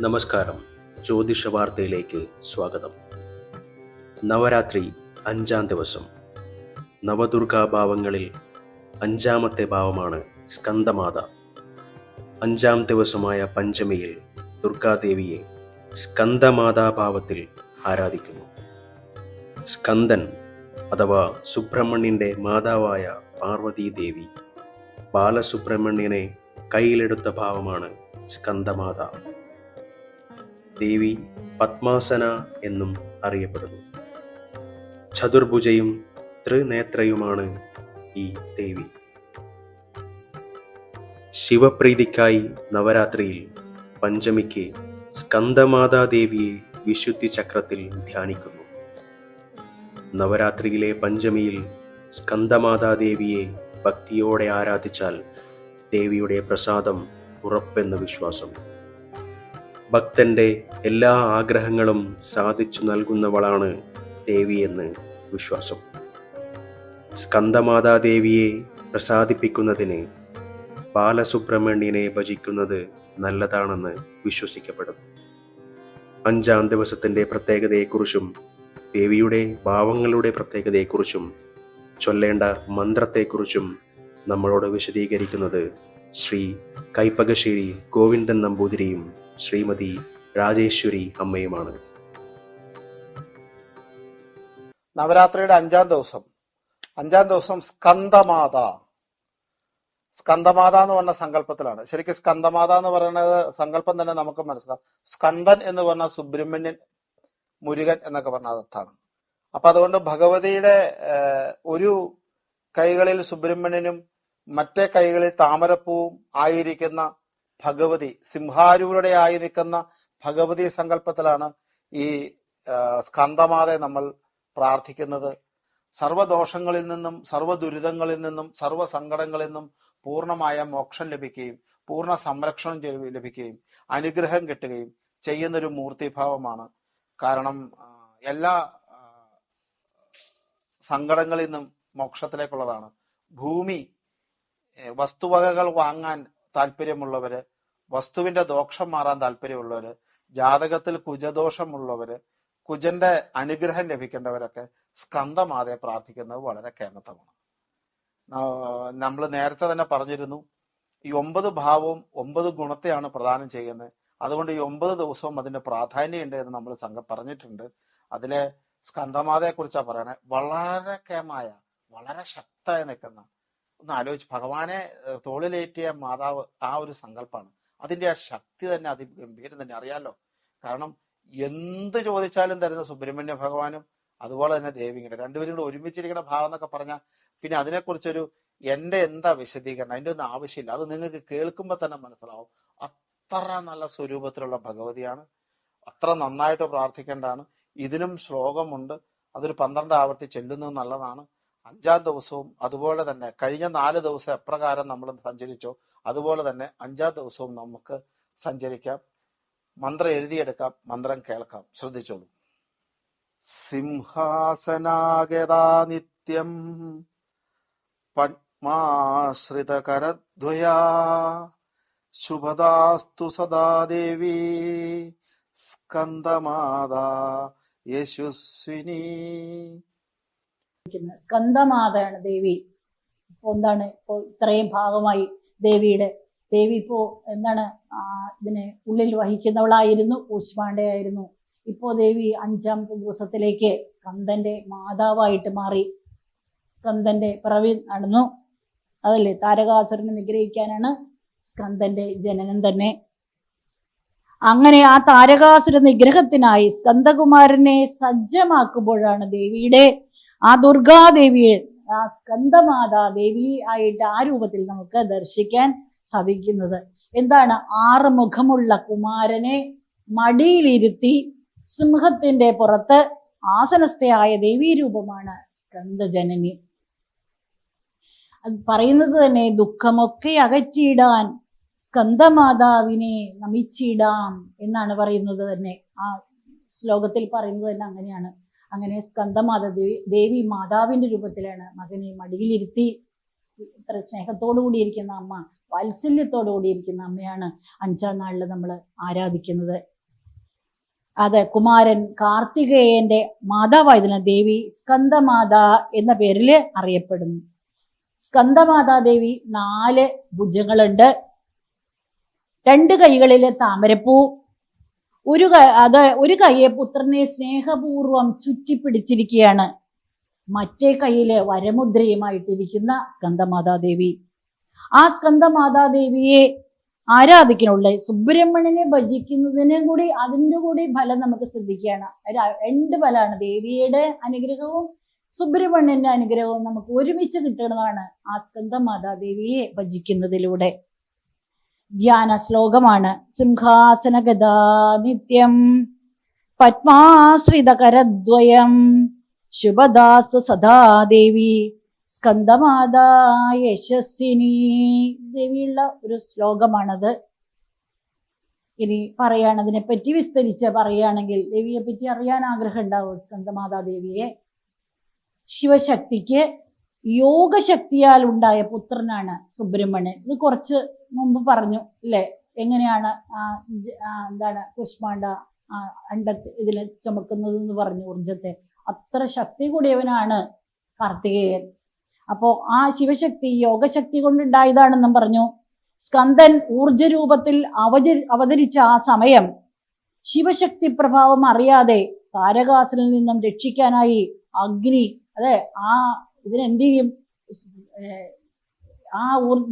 നമസ്കാരം. ജ്യോതിഷ വാർത്തയിലേക്ക് സ്വാഗതം. നവരാത്രി അഞ്ചാം ദിവസം. നവദുർഗാ ഭാവങ്ങളിൽ അഞ്ചാമത്തെ ഭാവമാണ് സ്കന്ദമാത. അഞ്ചാം ദിവസമായ പഞ്ചമിയിൽ ദുർഗാദേവിയെ സ്കന്ദമാതാഭാവത്തിൽ ആരാധിക്കുന്നു. സ്കന്ദൻ അഥവാ സുബ്രഹ്മണ്യന്റെ മാതാവായ പാർവതീദേവി ബാലസുബ്രഹ്മണ്യനെ കയ്യിലെടുത്ത ഭാവമാണ് സ്കന്ദമാത. ദേവി പത്മാസന എന്നും അറിയപ്പെടുന്നു. ചതുർഭുജയും ത്രിനേത്രയുമാണ് ഈ ദേവി. ശിവപ്രീതിക്കായി നവരാത്രിയിൽ പഞ്ചമിക്ക് സ്കന്ദമാതാദേവിയെ വിശുദ്ധി ചക്രത്തിൽ ധ്യാനിക്കുന്നു. നവരാത്രിയിലെ പഞ്ചമിയിൽ സ്കന്ദമാതാദേവിയെ ഭക്തിയോടെ ആരാധിച്ചാൽ ദേവിയുടെ പ്രസാദം ഉറപ്പെന്ന വിശ്വാസം ഭക്തന്റെ എല്ലാ ആഗ്രഹങ്ങളും സാധിച്ചു നൽകുന്നവളാണ് ദേവിയെന്ന് വിശ്വാസം. സ്കന്ദമാതാദേവിയെ പ്രസാദിപ്പിക്കുന്നതിന് ബാലസുബ്രഹ്മണ്യനെ ഭജിക്കുന്നത് നല്ലതാണെന്ന് വിശ്വസിക്കപ്പെടുന്നു അഞ്ചാം ദിവസത്തിന്റെ പ്രത്യേകതയെക്കുറിച്ചും ദേവിയുടെ ഭാവങ്ങളുടെ പ്രത്യേകതയെക്കുറിച്ചും ചൊല്ലേണ്ട മന്ത്രത്തെക്കുറിച്ചും നമ്മളോട് വിശദീകരിക്കുന്നത് ശ്രീ കൈപ്പകശ്ശേരി ഗോവിന്ദൻ നമ്പൂതിരിയും ശ്രീമതി രാജേശ്വരി അമ്മയുമാണ്. നവരാത്രിയുടെ അഞ്ചാം ദിവസം. അഞ്ചാം ദിവസം സ്കന്ദമാത സ്കന്ദമാത എന്ന് പറഞ്ഞ സങ്കല്പത്തിലാണ്. ശരിക്കും സ്കന്ദമാത എന്ന് പറയുന്നത് സങ്കല്പം തന്നെ നമുക്ക് മനസ്സിലാക്കാം. സ്കന്ദൻ എന്ന് പറഞ്ഞ സുബ്രഹ്മണ്യൻ മുരുകൻ എന്നൊക്കെ പറഞ്ഞ അർത്ഥമാണ്. അപ്പൊ അതുകൊണ്ട് ഭഗവതിയുടെ ഒരു കൈകളിൽ സുബ്രഹ്മണ്യനും മറ്റേ കൈകളിൽ താമരപ്പൂവും ആയിരിക്കുന്ന ഭഗവതി സിംഹാരൂരുടെ ആയി നിൽക്കുന്ന ഭഗവതി സങ്കല്പത്തിലാണ് ഈ സ്കന്ധമാതെ നമ്മൾ പ്രാർത്ഥിക്കുന്നത്. സർവദോഷങ്ങളിൽ നിന്നും സർവ ദുരിതങ്ങളിൽ നിന്നും സർവ സങ്കടങ്ങളിൽ നിന്നും പൂർണമായ മോക്ഷം ലഭിക്കുകയും പൂർണ സംരക്ഷണം ലഭിക്കുകയും അനുഗ്രഹം കിട്ടുകയും ചെയ്യുന്നൊരു മൂർത്തിഭാവമാണ്. കാരണം എല്ലാ സങ്കടങ്ങളിൽ നിന്നും മോക്ഷത്തിലേക്കുള്ളതാണ്. ഭൂമി വസ്തുവകകൾ വാങ്ങാൻ താല്പര്യമുള്ളവര് വസ്തുവിന്റെ ദോഷം മാറാൻ താല്പര്യമുള്ളവര് ജാതകത്തിൽ കുജദോഷമുള്ളവര് കുജന്റെ അനുഗ്രഹം ലഭിക്കേണ്ടവരൊക്കെ സ്കന്ധമാതെ പ്രാർത്ഥിക്കുന്നത് വളരെ കേമത്തമാണ് നമ്മൾ നേരത്തെ തന്നെ പറഞ്ഞിരുന്നു ഈ ഒമ്പത് ഭാവവും ഒമ്പത് ഗുണത്തെയാണ് പ്രദാനം ചെയ്യുന്നത്. അതുകൊണ്ട് ഈ ഒമ്പത് ദിവസവും അതിന്റെ പ്രാധാന്യമുണ്ട് എന്ന് നമ്മൾ സംഘം പറഞ്ഞിട്ടുണ്ട്. അതിലെ സ്കന്ധമാതയെ കുറിച്ചാ പറയണേ വളരെ കേമായ വളരെ ശക്തമായി നിൽക്കുന്ന ഒന്ന് ആലോചിച്ച് ഭഗവാനെ തോളിലേറ്റിയ മാതാവ് ആ ഒരു സങ്കല്പമാണ് അതിന്റെ ആ ശക്തി തന്നെ അതിഗംഭീരം തന്നെ. അറിയാലോ? കാരണം എന്ത് ചോദിച്ചാലും തരുന്ന സുബ്രഹ്മണ്യ ഭഗവാനും അതുപോലെ തന്നെ ദേവിങ്ങനെ. രണ്ടുപേരും കൂടെ ഒരുമിച്ചിരിക്കുന്ന ഭാവം എന്നൊക്കെ പറഞ്ഞാൽ പിന്നെ അതിനെക്കുറിച്ചൊരു എന്റെ എന്താ വിശദീകരണം? അതിന്റെ ഒന്നും ആവശ്യമില്ല. അത് നിങ്ങൾക്ക് കേൾക്കുമ്പോൾ തന്നെ മനസ്സിലാവും. അത്ര നല്ല സ്വരൂപത്തിലുള്ള ഭഗവതിയാണ്. അത്ര നന്നായിട്ട് പ്രാർത്ഥിക്കേണ്ടതാണ്. ഇതിനും ശ്ലോകമുണ്ട്. അതൊരു പന്ത്രണ്ട് ആവർത്തി ചെല്ലുന്നത് നല്ലതാണ്. അഞ്ചാം ദിവസവും അതുപോലെ തന്നെ കഴിഞ്ഞ നാല് ദിവസം എപ്രകാരം നമ്മൾ സഞ്ചരിച്ചോ അതുപോലെ തന്നെ അഞ്ചാം ദിവസവും നമുക്ക് സഞ്ചരിക്കാം. മന്ത്രം എഴുതിയെടുക്കാം മന്ത്രം കേൾക്കാം. ശ്രദ്ധിച്ചോളൂ. സിംഹാസനാഗതാ നിത്യം പത്മാശ്രിതകരദ്വയാ ശുഭദാസ്തു സദാ ദേവി സ്കന്ദമാതാ യശസ്വിനി. സ്കന്ദമാതയാണ് ദേവി. ഇപ്പൊ എന്താണ്? ഇപ്പോൾ ഇത്രയും ഭാഗമായി ദേവിയുടെ ദേവി ഇപ്പോ എന്താണ്? ഇതിനെ ഉള്ളിൽ വഹിക്കുന്നവളായിരുന്നു കൂശ്പാണ്ഡയായിരുന്നു ഇപ്പോ ദേവി അഞ്ചാമത്തെ ദിവസത്തിലേക്ക് സ്കന്ദന്റെ മാതാവായിട്ട് മാറി. സ്കന്ദന്റെ പിറവി നടന്നു. അതല്ലേ? താരകാസുരനെ നിഗ്രഹിക്കാനാണ് സ്കന്ദന്റെ ജനനം തന്നെ. അങ്ങനെ ആ താരകാസുര നിഗ്രഹത്തിനായി സ്കന്ദകുമാരനെ സജ്ജമാക്കുമ്പോഴാണ് ദേവിയുടെ ആ ദുർഗാദേവിയെ ആ സ്കന്ദമാതാ ദേവി ആയിട്ട് ആ രൂപത്തിൽ നമുക്ക് ദർശിക്കാൻ സാധിക്കുന്നത്. എന്താണ്? ആറ് മുഖമുള്ള കുമാരനെ മടിയിലിരുത്തി സിംഹത്തിന്റെ പുറത്ത് ആസനസ്ഥയായ ദേവീ രൂപമാണ് സ്കന്ദജനനി അത് പറയുന്നത് തന്നെ ദുഃഖമൊക്കെ അകറ്റിയിടാൻ സ്കന്ദമാതാവിനെ നമിച്ചിടാം എന്നാണ് പറയുന്നത് തന്നെ. ആ ശ്ലോകത്തിൽ പറയുന്നത് തന്നെ അങ്ങനെയാണ്. അങ്ങനെ സ്കന്ദമാത ദേവി ദേവി രൂപത്തിലാണ് മകനെ മടിയിലിരുത്തി ഇത്ര സ്നേഹത്തോടു കൂടിയിരിക്കുന്ന അമ്മ വാത്സല്യത്തോടു കൂടിയിരിക്കുന്ന അമ്മയാണ് അഞ്ചാം നാളിൽ നമ്മൾ ആരാധിക്കുന്നത്. അത് കുമാരൻ കാർത്തികേയന്റെ മാതാവായതിന ദേവി സ്കന്ദമാത എന്ന പേരിൽ അറിയപ്പെടുന്നു. സ്കന്ധമാതാ ദേവി നാല് ഭുജങ്ങളുണ്ട്. രണ്ട് കൈകളിലെ താമരപ്പൂ ഒരു അത് ഒരു കൈയെ പുത്രനെ സ്നേഹപൂർവം ചുറ്റിപ്പിടിച്ചിരിക്കുകയാണ്. മറ്റേ കയ്യിലെ വരമുദ്രയുമായിട്ടിരിക്കുന്ന സ്കന്ദമാതാദേവി ആ സ്കന്ദമാതാദേവിയെ ആരാധിക്കാനുള്ള സുബ്രഹ്മണ്യനെ ഭജിക്കുന്നതിനെ കൂടി അതിന്റെ കൂടി ഫലം നമുക്ക് ശ്രദ്ധിക്കുകയാണ്. രണ്ട് ഫലമാണ്. ദേവിയുടെ അനുഗ്രഹവും സുബ്രഹ്മണ്യന്റെ അനുഗ്രഹവും നമുക്ക് ഒരുമിച്ച് കിട്ടുന്നതാണ് ആ സ്കന്ദമാതാദേവിയെ ഭജിക്കുന്നതിലൂടെ. ധ്യാന ശ്ലോകമാണ് സിംഹാസനഗതാ നിത്യം പത്മാശ്രിതകരദ്വയം. ശുഭദാസ്തു സദാ ദേവി സ്കന്ദമാതാ യശസ്വിനി ദേവിയുള്ള ഒരു ശ്ലോകമാണത്. ഇനി പറയാണതിനെ പറ്റി വിസ്തരിച്ച് പറയുകയാണെങ്കിൽ ദേവിയെ പറ്റി അറിയാൻ ആഗ്രഹം ഉണ്ടാവും സ്കന്ദമാതാ ദേവിയെ ശിവശക്തിക്ക് യോഗശക്തിയാൽ ഉണ്ടായ പുത്രനാണ് സുബ്രഹ്മണ്യൻ. ഇത് കുറച്ച് മുമ്പ് പറഞ്ഞു അല്ലേ? എങ്ങനെയാണ് എന്താണ് കുഷ്മാണ്ട അണ്ടത്ത് ഇതിൽ ചുമക്കുന്നത് എന്ന് പറഞ്ഞു ഊർജത്തെ അത്ര ശക്തി കൂടിയവനാണ് കാർത്തികേയൻ. അപ്പോ ആ ശിവശക്തി യോഗശക്തി കൊണ്ടുണ്ടായതാണെന്നും പറഞ്ഞു. സ്കന്ദൻ ഊർജ രൂപത്തിൽ അവജ അവതരിച്ച ആ സമയം ശിവശക്തി പ്രഭാവം അറിയാതെ താരകാസുരനിൽ നിന്നും രക്ഷിക്കാനായി അഗ്നി അതെ ആ ഇതിനെന്ത് ചെയ്യും ആ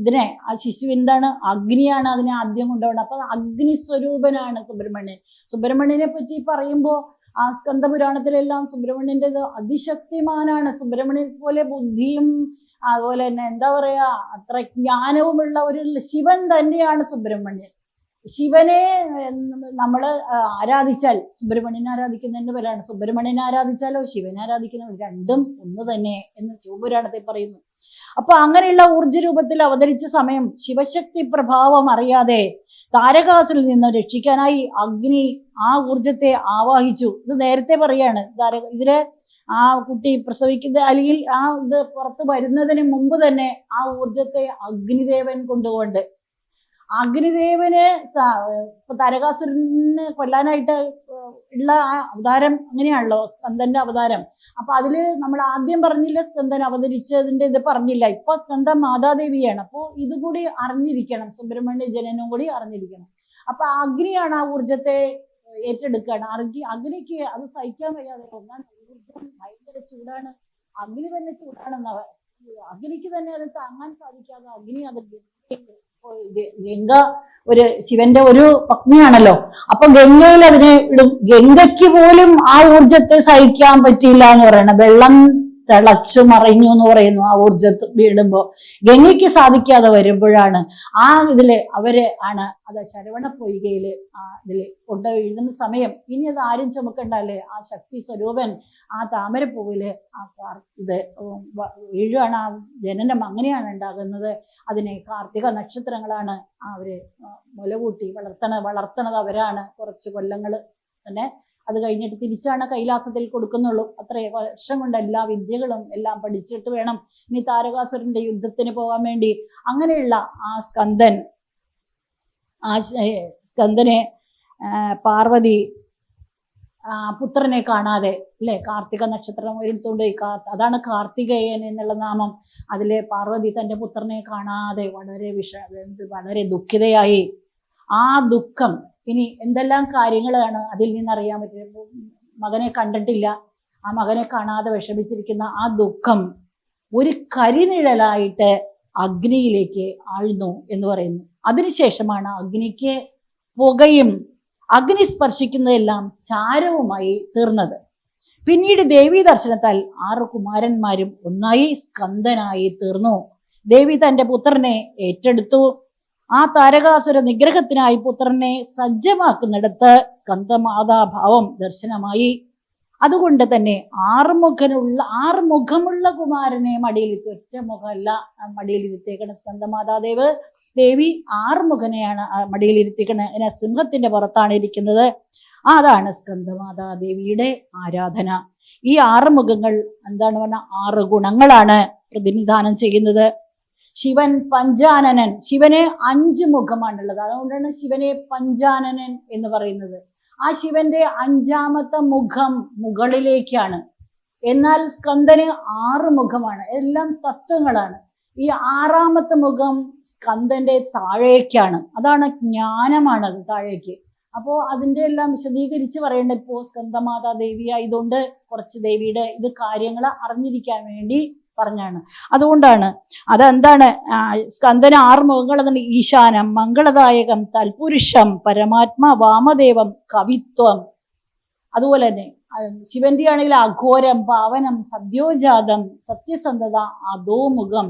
ഇതിനെ ആ ശിശു എന്താണ്? അഗ്നിയാണ് അതിനെ ആദ്യം കൊണ്ടുപോകണം അപ്പൊ അഗ്നി സ്വരൂപനാണ് സുബ്രഹ്മണ്യൻ. സുബ്രഹ്മണ്യനെ പറ്റി പറയുമ്പോ ആ സ്കന്ധ പുരാണത്തിലെല്ലാം സുബ്രഹ്മണ്യന്റെ അതിശക്തിമാനാണ്. സുബ്രഹ്മണ്യൻ പോലെ ബുദ്ധിയും അതുപോലെ തന്നെ എന്താ പറയാ അത്ര ജ്ഞാനവുമുള്ള ഒരു ശിവൻ തന്നെയാണ് സുബ്രഹ്മണ്യൻ. ശിവനെ നമ്മൾ ആരാധിച്ചാൽ സുബ്രഹ്മണ്യനെ ആരാധിക്കുന്നതിന്റെ പേരാണ്. സുബ്രഹ്മണ്യനെ ആരാധിച്ചാലോ ശിവനെ ആരാധിക്കുന്ന രണ്ടും ഒന്ന് തന്നെ എന്ന് ശിവപുരാണത്തെ പറയുന്നു. അപ്പൊ അങ്ങനെയുള്ള ഊർജ രൂപത്തിൽ അവതരിച്ച സമയം ശിവശക്തി പ്രഭാവം അറിയാതെ താരകാസുരിൽ നിന്ന് രക്ഷിക്കാനായി അഗ്നി ആ ഊർജത്തെ ആവാഹിച്ചു. ഇത് നേരത്തെ പറയാണ്. താര ഇതിൽ ആ കുട്ടി പ്രസവിക്കുന്ന അല്ലെങ്കിൽ ആ ഇത് പുറത്ത് വരുന്നതിന് മുമ്പ് തന്നെ ആ ഊർജത്തെ അഗ്നിദേവൻ കൊണ്ടുകൊണ്ട് അഗ്നിദേവന് തരകാസുരന് കൊല്ലാനായിട്ട് ഉള്ള ആ അവതാരം അങ്ങനെയാണല്ലോ സ്കന്ദന്റെ അവതാരം. അപ്പൊ അതിൽ നമ്മൾ ആദ്യം പറഞ്ഞില്ല സ്കന്ദൻ അവതരിച്ചതിന്റെ ഇത് പറഞ്ഞില്ല. ഇപ്പൊ സ്കന്ദൻ മാതാദേവിയാണ്. അപ്പോ ഇതുകൂടി അറിഞ്ഞിരിക്കണം. സുബ്രഹ്മണ്യ ജനനും കൂടി അറിഞ്ഞിരിക്കണം. അപ്പൊ അഗ്നിയാണ് ആ ഊർജത്തെ ഏറ്റെടുക്കുകയാണ് അഗ്നി അഗ്നിക്ക് അത് സഹിക്കാൻ വയ്യാതെ ഒന്നാണ് ഊർജം ഭയങ്കര ചൂടാണ്. അഗ്നി തന്നെ ചൂടാണെന്ന അഗ്നിക്ക് തന്നെ അത് താങ്ങാൻ സാധിക്കാതെ അഗ്നി അത് ഗംഗ ഒരു ശിവന്റെ ഒരു പത്നിയാണല്ലോ. അപ്പൊ ഗംഗയിൽ അതിനെ ഇടും. ഗംഗയ്ക്ക് പോലും ആ ഊർജത്തെ സഹിക്കാൻ പറ്റിയില്ല എന്ന് പറയണം. വെള്ളം തിളച്ചു മറിഞ്ഞു എന്ന് പറയുന്നു ആ ഊർജത്ത് വീടുമ്പോൾ. ഗംഗയ്ക്ക് സാധിക്കാതെ വരുമ്പോഴാണ് ആ ഇതിൽ അവർ ആണ് അത് ശരവണ പൊയ്കയിൽ ആ ഇതിൽ കൊണ്ട് വീഴുന്ന സമയം. ഇനി അത് ആരും ചുമക്കണ്ടല്ലേ? ആ ശക്തി സ്വരൂപൻ ആ താമരപ്പൂവിൽ ആ ഇത് വീഴുവാണ്. ആ ജനനം അങ്ങനെയാണ് ഉണ്ടാകുന്നത്. അതിനെ കാർത്തിക നക്ഷത്രങ്ങളാണ് അവർ മുലകൂട്ടി വളർത്തണ വളർത്തണത് അവരാണ്. കുറച്ച് കൊല്ലങ്ങൾ തന്നെ അത് കഴിഞ്ഞിട്ട് തിരിച്ചാണ് കൈലാസത്തിൽ കൊടുക്കുന്നുള്ളൂ. അത്രേ വർഷം കൊണ്ട് എല്ലാ വിദ്യകളും എല്ലാം പഠിച്ചിട്ട് വേണം. ഇനി താരകാസുരന്റെ യുദ്ധത്തിന് പോകാൻ വേണ്ടി. അങ്ങനെയുള്ള ആ സ്കന്ദൻ ആ സ്കന്ദനെ പാർവതി പുത്രനെ കാണാതെ അല്ലെ? കാർത്തിക നക്ഷത്രം എടുത്തുകൊണ്ട് അതാണ് കാർത്തികേയൻ എന്നുള്ള നാമം. അതിലെ പാർവതി തന്റെ പുത്രനെ കാണാതെ വളരെ വിഷ വളരെ ദുഃഖിതയായി. ആ ദുഃഖം ഇനി എന്തെല്ലാം കാര്യങ്ങളാണ് അതിൽ നിന്ന് അറിയാൻ പറ്റുന്നത് മകനെ കണ്ടിട്ടില്ല. ആ മകനെ കാണാതെ വിഷമിച്ചിരിക്കുന്ന ആ ദുഃഖം ഒരു കരിനിഴലായിട്ട് അഗ്നിയിലേക്ക് ആഴ്ന്നു എന്ന് പറയുന്നു. അതിനുശേഷമാണ് അഗ്നിക്ക് പുകയും അഗ്നി സ്പർശിക്കുന്നതെല്ലാം ചാരവുമായി തീർന്നത്. പിന്നീട് ദേവീ ദർശനത്താൽ ആറ് കുമാരന്മാരും ഒന്നായി സ്കന്ദനായി തീർന്നു. ദേവി തന്റെ പുത്രനെ ഏറ്റെടുത്തു. ആ താരകാസുര നിഗ്രഹത്തിനായി പുത്രനെ സജ്ജമാക്കുന്നിടത്ത് സ്കന്ദമാതാഭാവം ദർശനമായി. അതുകൊണ്ട് തന്നെ ആറുമുഖനുള്ള ആറുമുഖമുള്ള കുമാരനെ മടിയിലിരുത്തി ഒറ്റ മുഖമല്ല മടിയിലിരുത്തിയേക്കണ സ്കന്ദമാതാദേവ് ദേവി ആറുമുഖനെയാണ് മടിയിലിരുത്തിക്കണ അതിനെ സിംഹത്തിന്റെ പുറത്താണ് ഇരിക്കുന്നത്. അതാണ് സ്കന്ദമാതാ ദേവിയുടെ ആരാധന. ഈ ആറ് മുഖങ്ങൾ എന്താണ് പറഞ്ഞ ആറ് ഗുണങ്ങളാണ് പ്രതിനിധാനം ചെയ്യുന്നത്. ശിവൻ പഞ്ചാനനൻ. ശിവന് അഞ്ച് മുഖമാണുള്ളത്. അതുകൊണ്ടാണ് ശിവനെ പഞ്ചാനനൻ എന്ന് പറയുന്നത്. ആ ശിവന്റെ അഞ്ചാമത്തെ മുഖം മുകളിലേക്കാണ്. എന്നാൽ സ്കന്ദന് ആറ് മുഖമാണ്. എല്ലാം തത്വങ്ങളാണ്. ഈ ആറാമത്തെ മുഖം സ്കന്ദന്റെ താഴേക്കാണ്. അതാണ് ജ്ഞാനമാണത് താഴേക്ക്. അപ്പോ അതിന്റെ എല്ലാം വിശദീകരിച്ച് പറയേണ്ട ഇപ്പോ സ്കന്ദമാതാ ദേവിയായതുകൊണ്ട് കുറച്ച് ദേവിയുടെ ഇത് കാര്യങ്ങൾ അറിഞ്ഞിരിക്കാൻ വേണ്ടി പറഞ്ഞാണ്. അതുകൊണ്ടാണ് അതെന്താണ് സ്കന്ദന് ആറ് മുഖങ്ങൾ എന്താണ് ഈശാനം മംഗളദായകം തൽപുരുഷം പരമാത്മ വാമദേവം കവിത്വം. അതുപോലെ തന്നെ ശിവന്റെ ആണെങ്കിൽ അഘോരം പാവനം സദ്യോജാതം സത്യസന്ധത അധോമുഖം.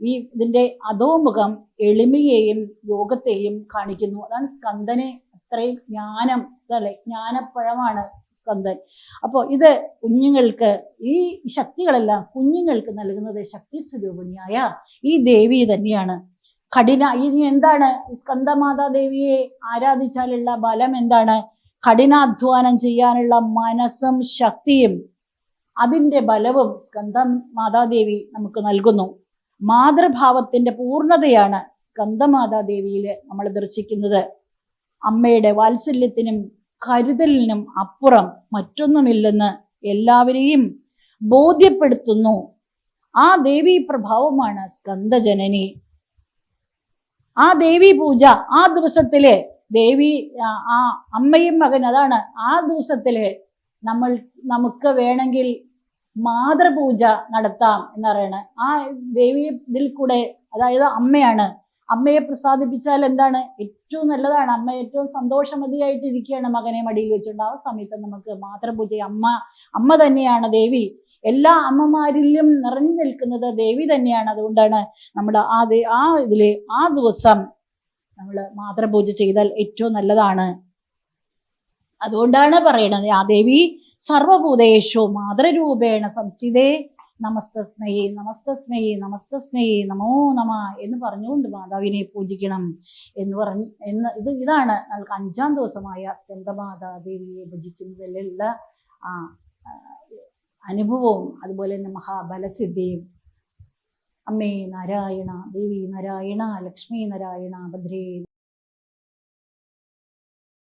ഈ ഇതിന്റെ അധോമുഖം എളിമയെയും യോഗത്തെയും കാണിക്കുന്നു. അതാണ് സ്കന്ദനെ അത്രയും ജ്ഞാനം അതല്ലേ ജ്ഞാനപ്പഴമാണ് സ്കന്ദൻ അപ്പോൾ ഇത് കുഞ്ഞുങ്ങൾക്ക് ഈ ശക്തികളെല്ലാം കുഞ്ഞുങ്ങൾക്ക് നൽകുന്നത് ശക്തി സ്വരൂപിണിയായ ഈ ദേവി തന്നെയാണ്. കഠിന ഇനി എന്താണ്? സ്കന്ദമാതാ ദേവിയെ ആരാധിച്ചാലുള്ള ബലം എന്താണ്? കഠിനാധ്വാനം ചെയ്യാനുള്ള മനസ്സും ശക്തിയും അതിന്റെ ബലവും സ്കന്ദ മാതാദേവി നമുക്ക് നൽകുന്നു. മാതൃഭാവത്തിന്റെ പൂർണതയാണ് സ്കന്ദമാതാദേവിയിൽ നമ്മൾ ദർശിക്കുന്നത്. അമ്മയുടെ വാത്സല്യത്തിനും കരുതലിനും അപ്പുറം മറ്റൊന്നുമില്ലെന്ന് എല്ലാവരെയും ബോധ്യപ്പെടുത്തുന്നു. ആ ദേവീ പ്രഭാവമാണ് സ്കന്ദജനനി ആ ദേവി പൂജ ആ ദിവസത്തിലെ ദേവി ആ അമ്മയും മകൻ അതാണ് ആ ദിവസത്തിൽ നമ്മൾ നമുക്ക് വേണമെങ്കിൽ മാതൃപൂജ നടത്താം എന്ന് പറയണത് ആ ദേവി ഇതിൽ കൂടെ അതായത് അമ്മയാണ് അമ്മയെ പ്രസാദിപ്പിച്ചാൽ എന്താണ്? ഏറ്റവും നല്ലതാണ്. അമ്മ ഏറ്റവും സന്തോഷമതിയായിട്ട് ഇരിക്കുകയാണ് മകനെ മടിയിൽ വെച്ചുകൊണ്ട്. ആ സമയത്ത് നമുക്ക് മാതൃപൂജ അമ്മ അമ്മ തന്നെയാണ് ദേവി. എല്ലാ അമ്മമാരിലും നിറഞ്ഞു നിൽക്കുന്നത് ദേവി തന്നെയാണ്. അതുകൊണ്ടാണ് നമ്മൾ ആ ആ ഇതിലെ ആ ദിവസം നമ്മൾ മാതൃപൂജ ചെയ്താൽ ഏറ്റവും നല്ലതാണ്. അതുകൊണ്ടാണ് പറയണത് ആ ദേവി സർവഭൂതേഷു മാതൃരൂപേണ സംസ്ഥിതേ നമസ്തസ്മൈ നമസ്തസ്മയെ നമസ്തസ്മയെ നമോ നമ എന്ന് പറഞ്ഞുകൊണ്ട് മാതാവിനെ പൂജിക്കണം എന്ന് പറഞ്ഞ് എന്ന് ഇത് ഇതാണ് നമുക്ക് അഞ്ചാം ദിവസമായ സ്കന്ധമാതാദേവിയെ ഭജിക്കുന്നതിലുള്ള ആ, അനുഭവവും അതുപോലെ തന്നെ മഹാബലസിദ്ധിയും. അമ്മേ നാരായണ ദേവി നാരായണ ലക്ഷ്മി നാരായണ ഭദ്രേ